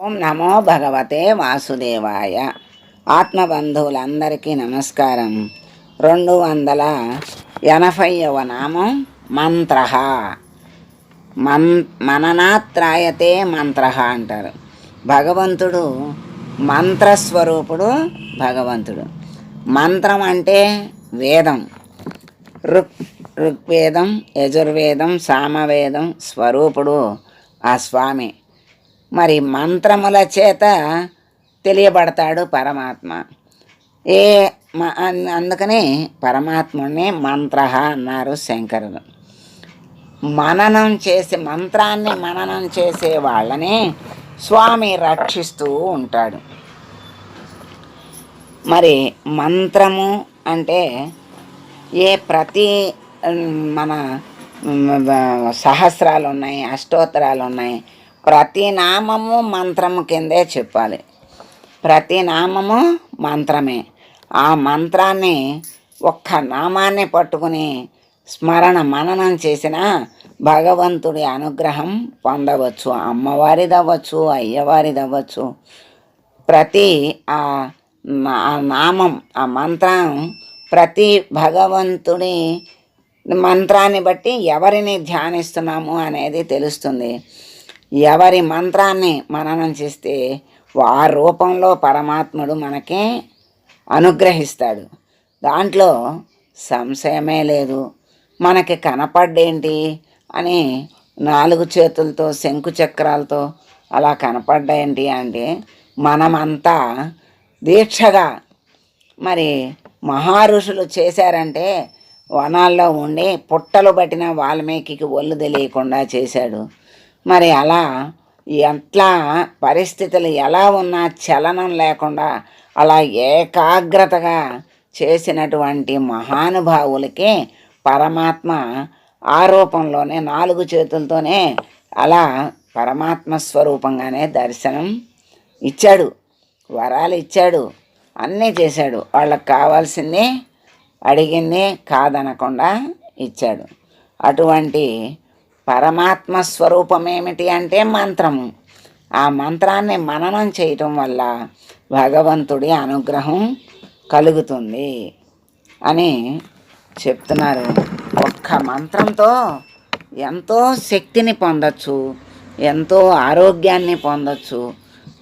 ఓం నమో భగవతే వాసుదేవాయ. ఆత్మబంధువులందరికీ నమస్కారం. రెండు వందల ఎనభైవ నామం మంత్ర. మన్ మననాత్రాయతే మంత్ర అంటారు. భగవంతుడు మంత్రస్వరూపుడు భగవంతుడు. మంత్రం అంటే వేదం. ఋక్ ఋగ్వేదం యజుర్వేదం సామవేదం స్వరూపుడు ఆ స్వామి. మరి మంత్రముల చేత తెలియబడతాడు పరమాత్మ. ఏ మ- అన్- అందుకని మంత్ర అన్నారు శంకరులు మననం చేసే మంత్రాన్ని మననం చేసే వాళ్ళని స్వామి రక్షిస్తూ ఉంటాడు. మరి మంత్రము అంటే ఏ ప్రతి మన సహస్రాలు ఉన్నాయి అష్టోత్తరాలు ఉన్నాయి ప్రతి నామము మంత్రము కిందే చెప్పాలి. ప్రతి నామము మంత్రమే. ఆ మంత్రాన్ని ఒక్క నామాన్ని పట్టుకుని స్మరణ మననం చేసిన భగవంతుడి అనుగ్రహం పొందవచ్చు. అమ్మవారిది అవ్వచ్చు అయ్యవారిది అవ్వచ్చు ప్రతి ఆ నా- ఆ నామం ఆ మంత్రం ప్రతి భగవంతుడి మంత్రాన్ని బట్టి ఎవరిని ధ్యానిస్తున్నాము అనేది తెలుస్తుంది. ఎవరి మంత్రాన్ని మననం చేస్తే ఆ రూపంలో పరమాత్ముడు మనకి అనుగ్రహిస్తాడు. దాంట్లో సంశయమే లేదు. మనకి కనపడ్డేంటి అని నాలుగు చేతులతో శంకు చక్రాలతో అలా కనపడ్డేంటి అంటే మనమంతా దీక్షగా మరి మహారుషులు చేశారంటే వనాల్లో ఉండి పుట్టలు పట్టిన వాల్మీకి ఒళ్ళు తెలియకుండా చేశాడు. మరి అలా ఎట్లా పరిస్థితులు ఎలా ఉన్నా చలనం లేకుండా అలా ఏకాగ్రతగా చేసినటువంటి మహానుభావులకి పరమాత్మ ఆ రూపంలోనే నాలుగు చేతులతోనే అలా పరమాత్మ స్వరూపంగానే దర్శనం ఇచ్చాడు. వరాలు ఇచ్చాడు. అన్నీ చేశాడు. వాళ్ళకి కావాల్సింది అడిగింది కాదనకుండా ఇచ్చాడు. అటువంటి పరమాత్మ స్వరూపం ఏమిటి అంటే మంత్రము ఆ మంత్రాన్ని మననం చేయటం వల్ల భగవంతుడి అనుగ్రహం కలుగుతుంది అని చెప్తున్నారు. ఒక్క మంత్రంతో ఎంతో శక్తిని పొందొచ్చు ఎంతో ఆరోగ్యాన్ని పొందొచ్చు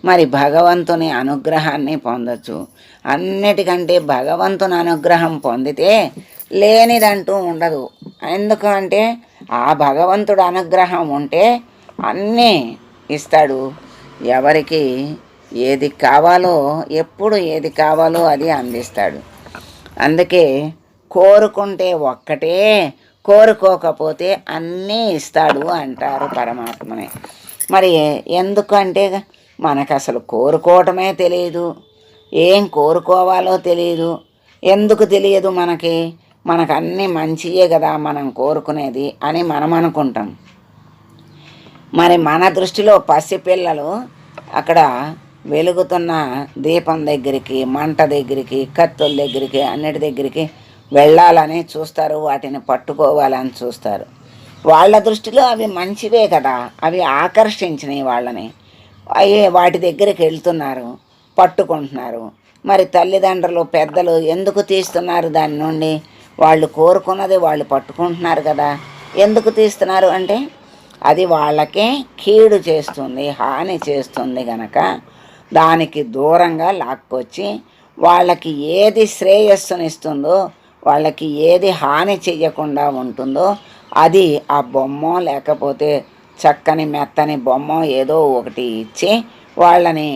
మరి భగవంతుని అనుగ్రహాన్ని పొందొచ్చు. అన్నిటికంటే భగవంతుని అనుగ్రహం పొందితే లేనిదంటూ ఉండదు. ఎందుకంటే ఆ భగవంతుడు అనుగ్రహం ఉంటే అన్నీ ఇస్తాడు. ఎవరికి ఏది కావాలో ఎప్పుడు ఏది కావాలో అది అందిస్తాడు. అందుకే కోరుకుంటే ఒక్కటే కోరుకోకపోతే అన్నీ ఇస్తాడు అంటారు పరమాత్మని. మరి ఎందుకంటే మనకు అసలు కోరుకోవటమే తెలియదు ఏం కోరుకోవాలో తెలియదు ఎందుకు తెలియదు మనకి? మనకు అన్నీ మంచియే కదా మనం కోరుకునేది అని మనం అనుకుంటాం. మరి మన దృష్టిలో పసిపిల్లలు అక్కడ వెలుగుతున్న దీపం దగ్గరికి మంట దగ్గరికి కత్తుల దగ్గరికి అన్నిటి దగ్గరికి వెళ్ళాలని చూస్తారు వాటిని పట్టుకోవాలని చూస్తారు. వాళ్ళ దృష్టిలో అవి మంచివే కదా అవి ఆకర్షించినాయి వాళ్ళని. అయ్యే వాటి దగ్గరికి వెళ్తున్నారు పట్టుకుంటున్నారు. మరి తల్లిదండ్రులు పెద్దలు ఎందుకు తీస్తున్నారు దాని నుండి? వాళ్ళు కోరుకున్నది వాళ్ళు పట్టుకుంటున్నారు కదా. ఎందుకు తీస్తున్నారు అంటే అది వాళ్ళకే కీడు చేస్తుంది హాని చేస్తుంది గనక దానికి దూరంగా లాక్కొచ్చి వాళ్ళకి ఏది శ్రేయస్సునిస్తుందో వాళ్ళకి ఏది హాని చెయ్యకుండా ఉంటుందో అది ఆ బొమ్మ లేకపోతే చక్కని మెత్తని బొమ్మ ఏదో ఒకటి ఇచ్చి వాళ్ళని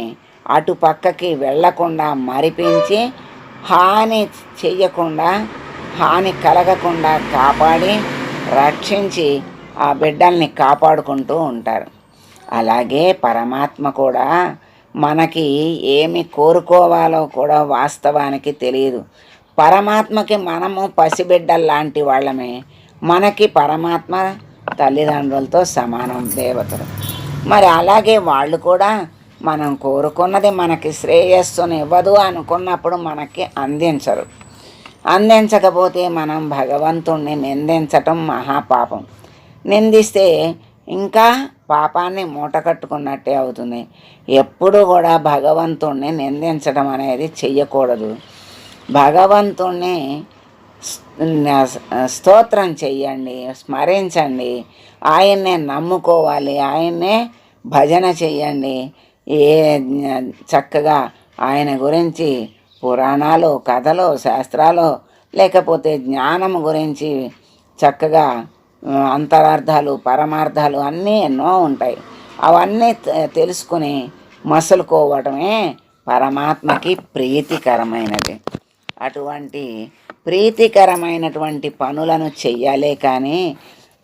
అటు పక్కకి వెళ్ళకుండా మరిపించి హాని చెయ్యకుండా హాని కలగకుండా కాపాడి రక్షించి ఆ బిడ్డల్ని కాపాడుకుంటూ ఉంటారు. అలాగే పరమాత్మ కూడా మనకి ఏమి కోరుకోవాలో కూడా వాస్తవానికి తెలియదు. పరమాత్మకి మనము పసిబిడ్డల్లాంటి వాళ్ళమే. మనకి పరమాత్మ తల్లిదండ్రులతో సమానం దేవతలు. మరి అలాగే వాళ్ళు కూడా మనం కోరుకున్నది మనకి శ్రేయస్సును ఇవ్వదు అనుకున్నప్పుడు మనకి అందించరు. అందించకపోతే మనం భగవంతుణ్ణి నిందించటం మహాపాపం. నిందిస్తే ఇంకా పాపాన్ని మూట కట్టుకున్నట్టే అవుతుంది. ఎప్పుడు కూడా భగవంతుణ్ణి నిందించడం అనేది చెయ్యకూడదు. భగవంతుణ్ణి స్తోత్రం చెయ్యండి స్మరించండి. ఆయన్నే నమ్ముకోవాలి ఆయన్నే భజన చెయ్యండి. ఏ చక్కగా ఆయన గురించి పురాణాలు కథలు శాస్త్రాలు లేకపోతే జ్ఞానం గురించి చక్కగా అంతరార్థాలు పరమార్థాలు అన్నీ ఎన్నో ఉంటాయి. అవన్నీ తెలుసుకుని మసలుకోవటమే పరమాత్మకి ప్రీతికరమైనది. అటువంటి ప్రీతికరమైనటువంటి పనులను చెయ్యాలే కానీ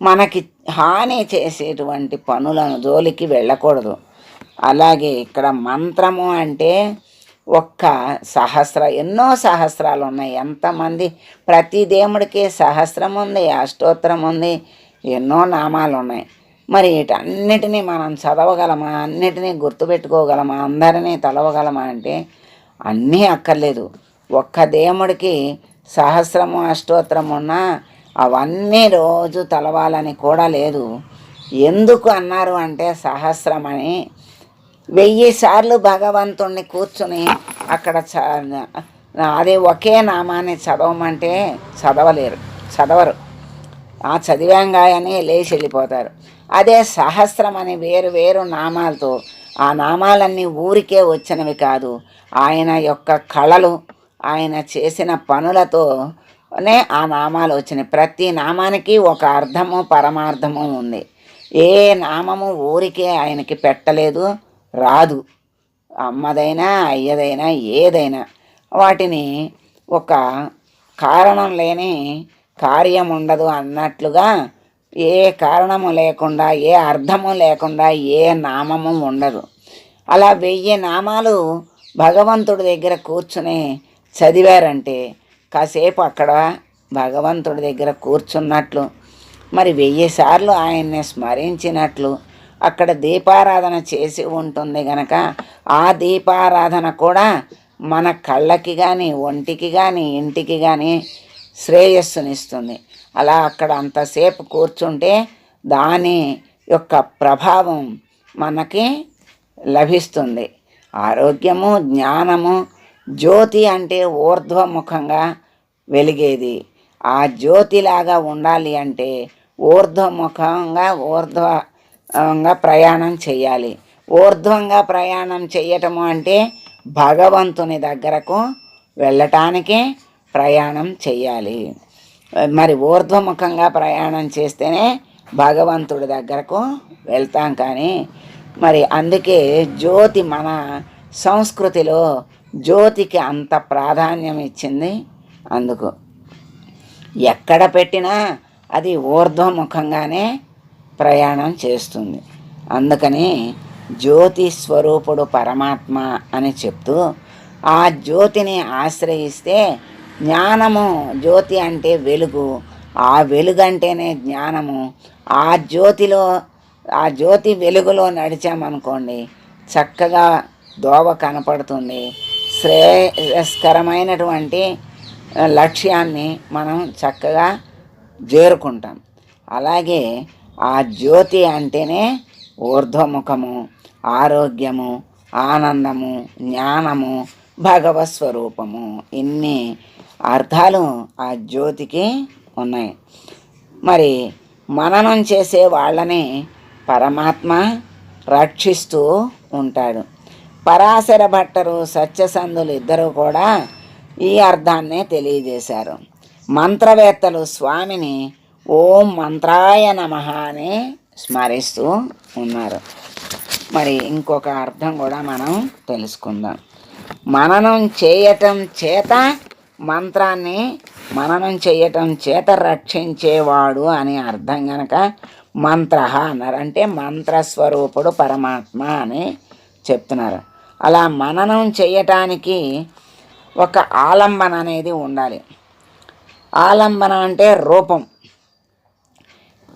మనకి హాని చేసేటువంటి పనులను జోలికి వెళ్ళకూడదు. అలాగే ఇక్కడ మంత్రము అంటే ఒక్క సహస్ర ఎన్నో సహస్రాలు ఉన్నాయి ఎంతమంది ప్రతి దేవుడికి సహస్రం ఉంది అష్టోత్తరం ఉంది ఎన్నో నామాలు ఉన్నాయి మరి వీటన్నిటినీ మనం చదవగలమా? అన్నిటినీ గుర్తుపెట్టుకోగలమా? అందరినీ తలవగలమా అంటే అన్నీ అక్కర్లేదు. ఒక్క దేవుడికి సహస్రము అష్టోత్తరం ఉన్నా అవన్నీ రోజు తలవాలని కూడా లేదు. ఎందుకు అన్నారు అంటే సహస్రమని వెయ్యి సార్లు భగవంతుణ్ణి కూర్చుని అక్కడ చ అదే ఒకే నామాన్ని చదవమంటే చదవలేరు చదవరు. ఆ చదివాంగా అని లేచి వెళ్ళిపోతారు. అదే సహస్రం అని వేరు వేరు నామాలతో ఆ నామాలన్నీ ఊరికే వచ్చినవి కాదు. ఆయన యొక్క కళలు ఆయన చేసిన పనులతోనే ఆ నామాలు వచ్చినాయి. ప్రతి నామానికి ఒక అర్థము పరమార్థము ఉంది. ఏ నామము ఊరికే ఆయనకి పెట్టలేదు. రాదు. అమ్మదైనా అయ్యదైనా ఏదైనా. వాటిని ఒక కారణం లేని కార్యం ఉండదు అన్నట్లుగా ఏ కారణము లేకుండా ఏ అర్థము లేకుండా ఏ నామము ఉండదు. అలా వెయ్యి నామాలు భగవంతుడి దగ్గర కూర్చుని చదివారంటే కాసేపు అక్కడ భగవంతుడి దగ్గర కూర్చున్నట్లు మరి వెయ్యి సార్లు ఆయన్ని స్మరించినట్లు అక్కడ దీపారాధన చేసి ఉంటుంది గనక ఆ దీపారాధన కూడా మన కళ్ళకి కానీ ఒంటికి కానీ ఇంటికి కానీ శ్రేయస్సునిస్తుంది. అలా అక్కడ అంతసేపు కూర్చుంటే దాని యొక్క ప్రభావం మనకి లభిస్తుంది. ఆరోగ్యము జ్ఞానము జ్యోతి అంటే ఊర్ధ్వముఖంగా వెలిగేది. ఆ జ్యోతిలాగా ఉండాలి అంటే ఊర్ధ్వముఖంగా ఊర్ధ్వ ప్రయాణం చేయాలి ఊర్ధ్వంగా ప్రయాణం చేయటము అంటే భగవంతుని దగ్గరకు వెళ్ళటానికి ప్రయాణం చేయాలి మరి ఊర్ధ్వముఖంగా ప్రయాణం చేస్తేనే భగవంతుడి దగ్గరకు వెళ్తాం కానీ మరి అందుకే జ్యోతి మన సంస్కృతిలో జ్యోతికి అంత ప్రాధాన్యం ఇచ్చింది అందుకు. ఎక్కడ పెట్టినా అది ఊర్ధ్వముఖంగానే ప్రయాణం చేస్తుంది. అందుకని జ్యోతి స్వరూపుడు పరమాత్మ అని చెప్తూ ఆ జ్యోతిని ఆశ్రయిస్తే జ్ఞానము జ్యోతి అంటే వెలుగు. ఆ వెలుగంటేనే జ్ఞానము. ఆ జ్యోతిలో ఆ జ్యోతి వెలుగులో నడిచామనుకోండి చక్కగా దోవ కనపడుతుంది. శ్రేయస్కరమైనటువంటి లక్ష్యాన్ని మనం చక్కగా చేరుకుంటాం అలాగే ఆ జ్యోతి అంటేనే ఊర్ధ్వముఖము ఆరోగ్యము ఆనందము జ్ఞానము భగవత్ స్వరూపము ఇన్ని అర్థాలు ఆ జ్యోతికి ఉన్నాయి. మరి మననం చేసే వాళ్ళని పరమాత్మ రక్షిస్తూ ఉంటాడు. పరాశర భట్టరు సత్యసంధులు ఇద్దరు కూడా ఈ అర్థాన్నే తెలియజేశారు. మంత్రవేత్తలు స్వామిని ఓం మంత్రాయ నమ అని స్మరిస్తూ ఉన్నారు. మరి ఇంకొక అర్థం కూడా మనం తెలుసుకుందాం. మననం చేయటం చేత మంత్రాన్ని మననం చేయటం చేత రక్షించేవాడు అని అర్థం గనక మంత్ర అన్నారు. అంటే మంత్రస్వరూపుడు పరమాత్మ అని చెప్తున్నారు. అలా మననం చేయటానికి ఒక ఆలంబన అనేది ఉండాలి. ఆలంబన అంటే రూపం.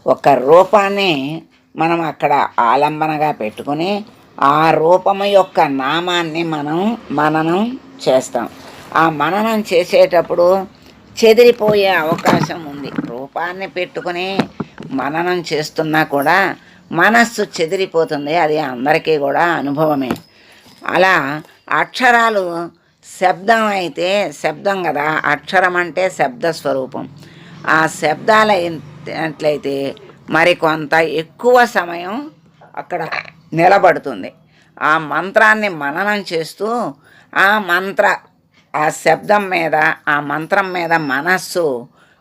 ఒక రూపాన్ని మనం అక్కడ ఆలంబనగా పెట్టుకుని ఆ రూపము యొక్క నామాన్ని మనం మననం చేస్తాం. ఆ మననం చేసేటప్పుడు చెదిరిపోయే అవకాశం ఉంది. రూపాన్ని పెట్టుకుని మననం చేస్తున్నా కూడా మనస్సు చెదిరిపోతుంది. అది అందరికీ కూడా అనుభవమే. అలా అక్షరాలు శబ్దం అయితే శబ్దం కదా. అక్షరం అంటే శబ్ద స్వరూపం ఆ శబ్దాల అయినట్లయితే మరి కొంత ఎక్కువ సమయం అక్కడ నిలబడుతుంది. ఆ మంత్రాన్ని మననం చేస్తూ ఆ మంత్ర ఆ శబ్దం మీద ఆ మంత్రం మీద మనస్సు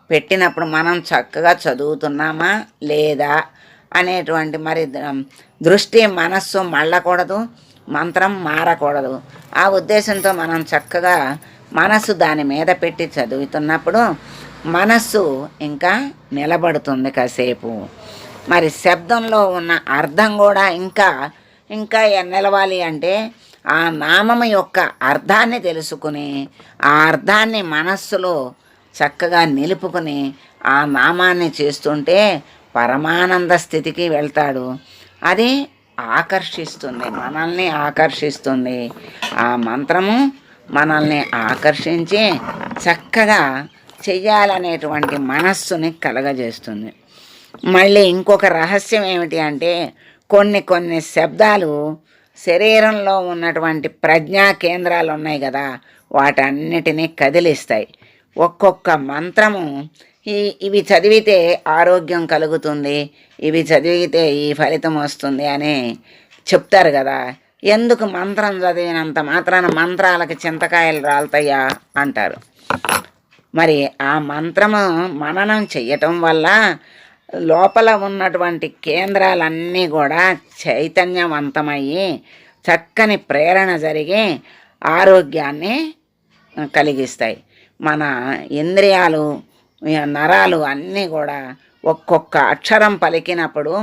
పెట్టినప్పుడు మనం చక్కగా చదువుతున్నామా లేదా అనేటువంటి మరి దృష్టి మనస్సు మళ్ళకూడదు మంత్రం మారకూడదు. ఆ ఉద్దేశంతో మనం చక్కగా మనస్సు దాని మీద పెట్టి చదువుతున్నప్పుడు మనస్సు ఇంకా నిలబడుతుంది కాసేపు. మరి శబ్దంలో ఉన్న అర్థం కూడా ఇంకా ఇంకా నిలవాలి అంటే ఆ నామం యొక్క అర్థాన్ని తెలుసుకుని ఆ అర్థాన్ని మనస్సులో చక్కగా నిలుపుకుని ఆ నామాన్ని చేస్తుంటే పరమానంద స్థితికి వెళ్తాడు. అది ఆకర్షిస్తుంది మనల్ని ఆకర్షిస్తుంది. ఆ మంత్రము మనల్ని ఆకర్షించి చక్కగా చెయ్యాలనేటువంటి మనస్సుని కలగజేస్తుంది. మళ్ళీ ఇంకొక రహస్యం ఏమిటి అంటే కొన్ని కొన్ని శబ్దాలు శరీరంలో ఉన్నటువంటి ప్రజ్ఞా కేంద్రాలు ఉన్నాయి కదా వాటన్నిటినీ కదిలిస్తాయి. ఒక్కొక్క మంత్రము ఈ ఇవి చదివితే ఆరోగ్యం కలుగుతుంది ఇవి చదివితే ఈ ఫలితం వస్తుంది అని చెప్తారు కదా. ఎందుకు మంత్రం చదివినంత మాత్రాన మంత్రాలకి చింతకాయలు రాలుతాయా అంటారు. మరి ఆ మంత్రము మననం చెయ్యటం వల్ల లోపల ఉన్నటువంటి కేంద్రాలన్నీ కూడా చైతన్యవంతమయ్యి చక్కని ప్రేరణ జరిగి ఆరోగ్యాన్ని కలిగిస్తాయి. మన ఇంద్రియాలు నరాలు అన్నీ కూడా ఒక్కొక్క అక్షరం పలికినప్పుడు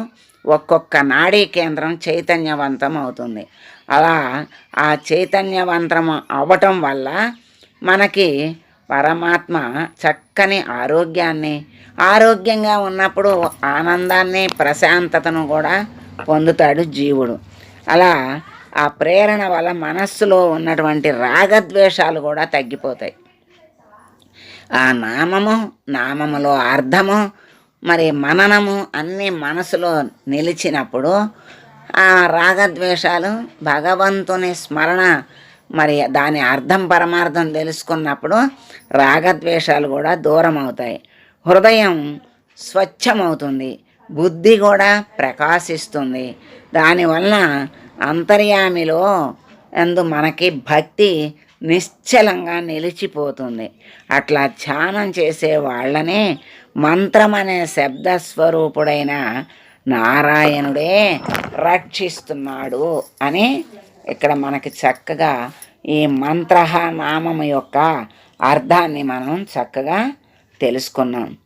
ఒక్కొక్క నాడీ కేంద్రం చైతన్యవంతం అవుతుంది అలా ఆ చైతన్యవంతం అవ్వటం వల్ల మనకి పరమాత్మ చక్కని ఆరోగ్యాన్ని ఆరోగ్యంగా ఉన్నప్పుడు ఆనందాన్ని ప్రశాంతతను కూడా పొందుతాడు జీవుడు. అలా ఆ ప్రేరణ వల్ల మనస్సులో ఉన్నటువంటి రాగద్వేషాలు కూడా తగ్గిపోతాయి. ఆ నామము నామములో అర్థము మరి మననము అన్నీ మనసులో నిలిచినప్పుడు ఆ రాగద్వేషాలు భగవంతుని స్మరణ మరి దాని అర్థం పరమార్థం తెలుసుకున్నప్పుడు రాగద్వేషాలు కూడా దూరం అవుతాయి హృదయం స్వచ్ఛమవుతుంది. బుద్ధి కూడా ప్రకాశిస్తుంది. దానివల్ల అంతర్యామిలో ఎందు మనకి భక్తి నిశ్చలంగా నిలిచిపోతుంది. అట్లా ధ్యానం చేసే వాళ్ళనే మంత్రం అనే శబ్దస్వరూపుడైన నారాయణుడే రక్షిస్తున్నాడు అని ఇక్కడ మనకి చక్కగా ఈ మంత్ర నామము యొక్క అర్థాన్ని మనం చక్కగా తెలుసుకున్నాం.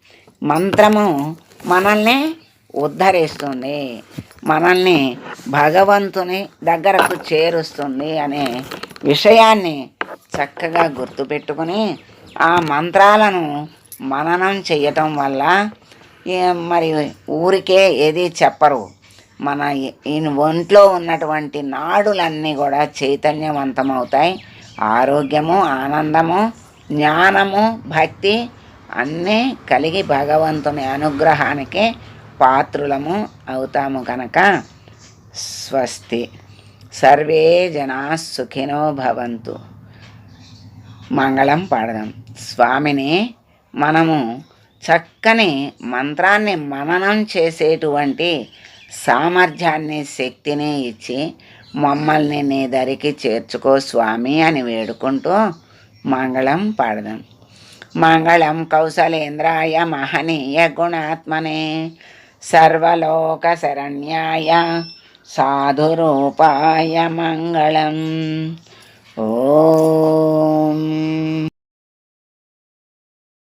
మంత్రము మనల్ని ఉద్ధరిస్తుంది మనల్ని భగవంతుని దగ్గరకు చేరుస్తుంది అనే విషయాన్ని చక్కగా గుర్తుపెట్టుకుని ఆ మంత్రాలను మననం చేయటం వల్ల మరి ఊరికే ఏది చెప్పరు. మన ఈయన ఒంట్లో ఉన్నటువంటి నాడులన్నీ కూడా చైతన్యవంతమవుతాయి. ఆరోగ్యము ఆనందము జ్ఞానము భక్తి అన్నీ కలిగి భగవంతుని అనుగ్రహానికి పాత్రులము అవుతాము కనుక స్వస్తి. సర్వే జనా సుఖినో భవంతు. మంగళం పాడదాం. స్వామిని మనము చక్కని మంత్రాన్ని మననం చేసేటువంటి సామర్థ్యాన్ని శక్తిని ఇచ్చి మమ్మల్ని నీ దరికి చేర్చుకో స్వామి అని వేడుకుంటూ మంగళం పాడదాం. మంగళం కౌశలేంద్రాయ మహనీయ గుణాత్మనే సర్వలోక శరణ్యాయ సాధురూపాయ మంగళం. ఓం.